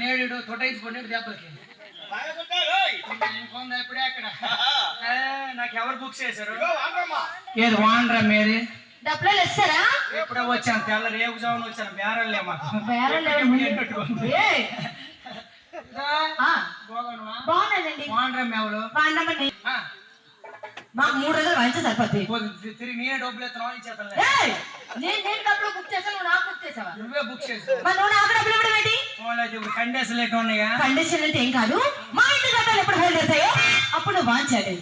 నేడు తొటైంచుకోండి దెబ్బలకి ఇప్పుడే అక్కడ? నాకు ఎవరు బుక్ చేశారు. ఏది వాండ్రా మీది డబ్బులు ఇస్తారా ఎప్పుడో వచ్చాను తెల్ల రేపు జామున వచ్చాను బేరం ఆ, బాగున్నావా? బాగున్నానండి. మేవలు మాకు మూడు రోజులు వాయించే సరిపోద్ది. తిరిగి నేనే డబ్బులు ఎత్తున్నావు ఏయ్, నేను నేను డబ్బులు బుక్ చేశాను నువ్వు నాకు బుక్ చేసావా? నువ్వే బుక్ చేసావు. మరి నువ్వు నాకు డబ్బులు ఇవ్వడం ఏంటి? కండేసలు ఎట్లా ఉన్నాయా? కండిషన్ అంటే ఏం కాదు. మా ఇంటి గట్టాలు ఎప్పుడు హోల్డ్ అవుతాయో అప్పుడు నువ్వు వాంచాలి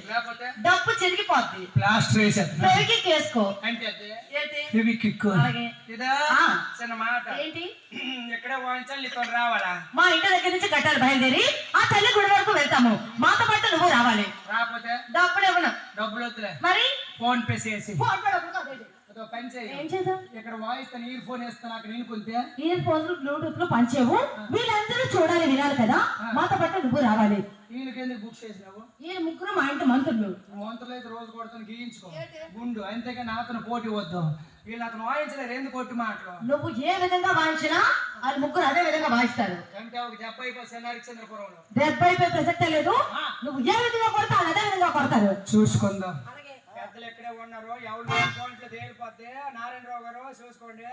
డబ్బు చెరిగిపోద్ది. ప్లాస్టర్ వేసేస్తున్నా పెరిగి కేసుకో. అంటే ఏంటి కిక్కు. చిన్న మాట. ఎక్కడే వాయించాలి నీతో రావాలా? మా ఇంటి దగ్గర నుంచి గట్టాలు బయలుదేరి ఆ తల్లి గుడి వరకు వెళ్తాము. మాతో పాటు నువ్వు రావాలి. రాకపోతే? డబ్బులు ఇవ్వను. డబ్బులు వద్దులే మరి? ఫోన్ పే చేసి. ఫోన్ పే డబ్బులు కాదు. అదో పని చేయి. ఏం చేద్దాం? ఇక్కడ వాయిస్ ఇయర్ ఫోన్ వేస్తాను అక్కడ నీకుంటే ఇయర్ ఫోన్స్ బ్లూటూత్లో పంచేవు వీళ్ళందరూ చూడాలి వినాలి కదా? మాతో పాటు నువ్వు రావాలి. వీళ్ళకి ఎందుకు బుక్ చేసినావు? ఈ ముగ్గురు మా ఇంటి మంత్రులు. వంతులు అయితే రోజు కొడుతాను గీయించుకో. గుండు అంతేగాని అతను పోటీ వద్దు. వీళ్ళు అతను వాయించలేరు ఎందుకు కొట్టి మాటలు? నువ్వు ఏ విధంగా వాయించినా వాళ్ళు ముగ్గురు అదే విధంగా వాయిస్తారు డెబ్బై పై ప్రసక్తే లేదు. నువ్వు ఏ విధంగా కొడతా వాళ్ళు అదే విధంగా కొడతారు. చూసుకుందాం. పెద్దలు ఎక్కడే ఉన్నారో ఎవరు అకౌంట్లో తేలిపోతే నారాయణరావు గారు చూసుకోండి.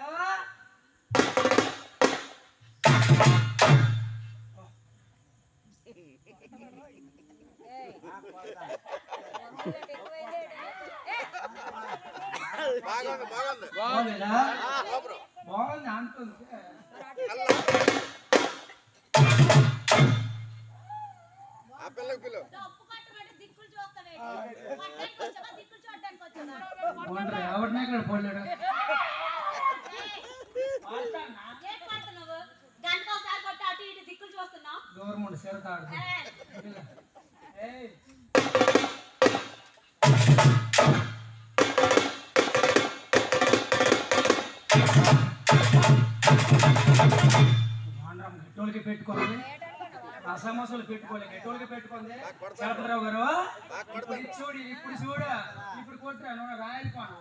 బాగుంది బాగుంది. బాగుంది అంటుంది. ఆ పిల్లకి పిల్ల పెట్టుకోండి అసమసలు పెట్టుకోలే. గట్టోళ్ళకి పెట్టుకుంది. చలపతిరావు గారు ఇప్పుడు చూడు ఇప్పుడు చూడు. ఇప్పుడు కొట్టురా నువ్వు రాయలిపోను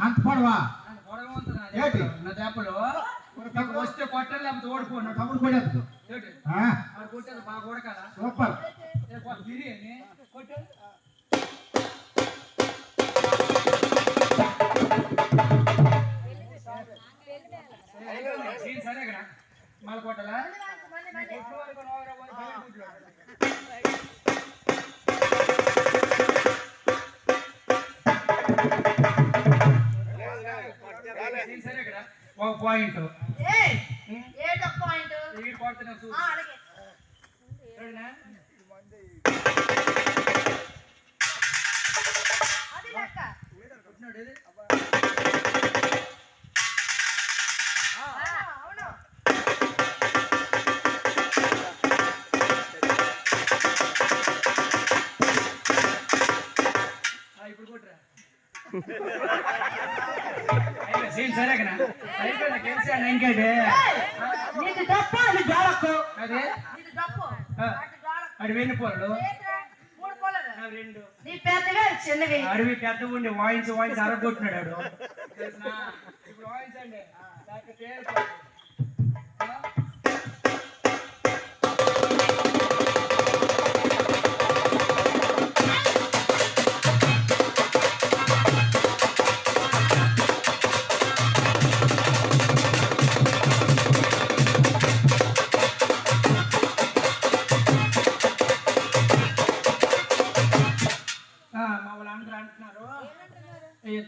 అంత పొడవా? ఉంటుంది నా? దెబ్బలు. వస్తే కొట్టాలి లేకపోతే ఓడిపోను. తమ్ముడు ఆ, ఆడు కొట్టేది బాగా కొడకాలా సూపర్. ఒక పాయింట్. ఏ డబ్బు పాయింట్. ఈ కొడుతున్నా చూడు అలాగే. చూడనా? అది లెక్క. అడివి పోలడు నీ పెద్దగా చిన్నవి. పెద్ద ఉండి వాయించి వాయించి అరగొట్టినాడు? ఇప్పుడు వాయించండి.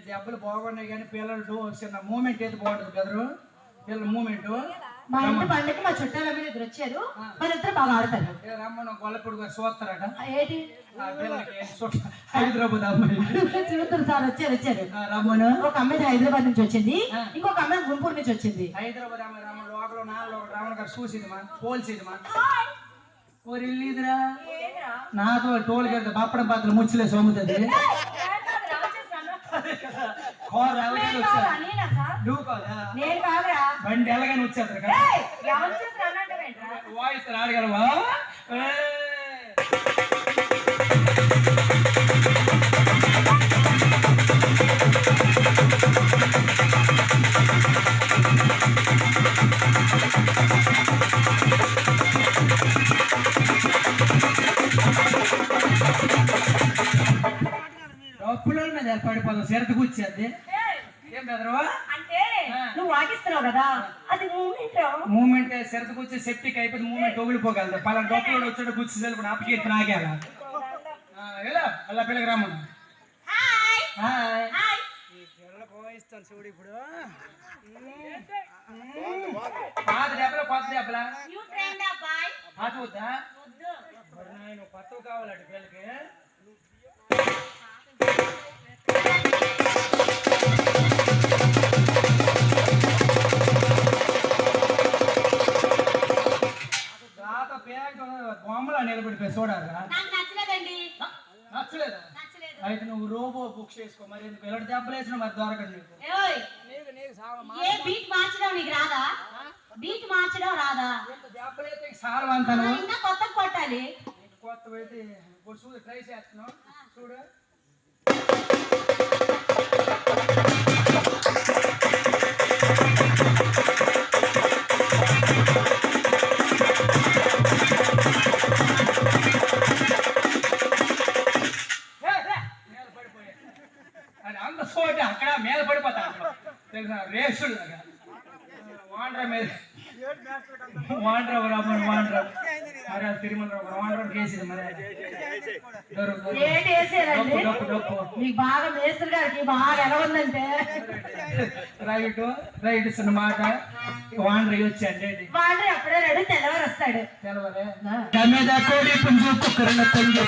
దెబ్బలు బాగున్నాయి కానీ పిల్లలు చిన్న మూమెంట్ ఏది బాగుంటుంది బెదరు పిల్లల మూమెంట్. మా ఇంటి పండుగ మా చుట్టాలు అవి ఇద్దరు వచ్చారు. మన ఇద్దరు బాగా ఆడతారు. రమ్మను గొల్లపూడి గారు చూస్తారట. ఏంటి? హైదరాబాద్ అమ్మాయి. చూస్తారు సార్ వచ్చారు వచ్చారు. రమ్మను. ఒక అమ్మాయి హైదరాబాద్ నుంచి వచ్చింది. ఇంకొక అమ్మాయి గుంటూరు నుంచి వచ్చింది. హైదరాబాద్ అమ్మాయి రమ్మను. లోపల నాలుగు రావణ గారు చూసింది మా పోల్సింది మా ఓ నాతో టోల్ గడ్డ బప్పడం పాత్ర ముచ్చలే సోముతుంది. కూర ఎలాగని వచ్చారు? నువ్వు కాదా? నేను కాదురా. బండి ఎలాగని వచ్చారు కదా. ఎవరు చూసి వాయిస్ రాడగలవా ఏం బెదరు అంటే నువ్వు కదా అది మూమెంట్ కూర్చి సెప్టిక్ అయిపోతే మూమెంట్ ఒగిలిపోగలదు పలానా డొక్కలో వచ్చాడు కూర్చి సెల్పుడు అప్పకి నాగేలా ఎలా? అలా పిల్లకి రమ్మను హాయ్ హాయ్ హాయ్ ఈ పిల్ల పోయిస్తాను చూడు ఇప్పుడు. పాత పాత వద్దా? నాయన కొత్తవి పిల్లకి బొమ్మలా నిలబడిపోయి చూడాలి నాకు నచ్చలేదండి. నచ్చలేదా? నచ్చలేదు. అయితే నువ్వు రోబో బుక్ చేసుకో. మరి ఎందుకు ఇలాంటి దెబ్బలు వేసినా మరి దొరకదు నీకు. ఏయ్! నీకు నీకు సావ ఏ బీట్ మార్చడం నీకు రాదా? బీట్ మార్చడం రాదా? దెబ్బలు అయితే సారం అంటాను మరి ఇంకా కొత్త కొట్టాలి. వాండ్రా మీద. వాండ్రా వాండ్రా. మరి తిరుమల వాండ్రా కేసింది మరి. మీకు బాగా మేస్త్రి గారికి బాగా ఎలా ఉందంటే రైట్ రైట్ చిన్న మాట వాండ్రా వచ్చి అంటే వాడు అప్పుడే రెడీ తెల్లవారు వస్తాడు. కోడి పుంజు తండ్రి.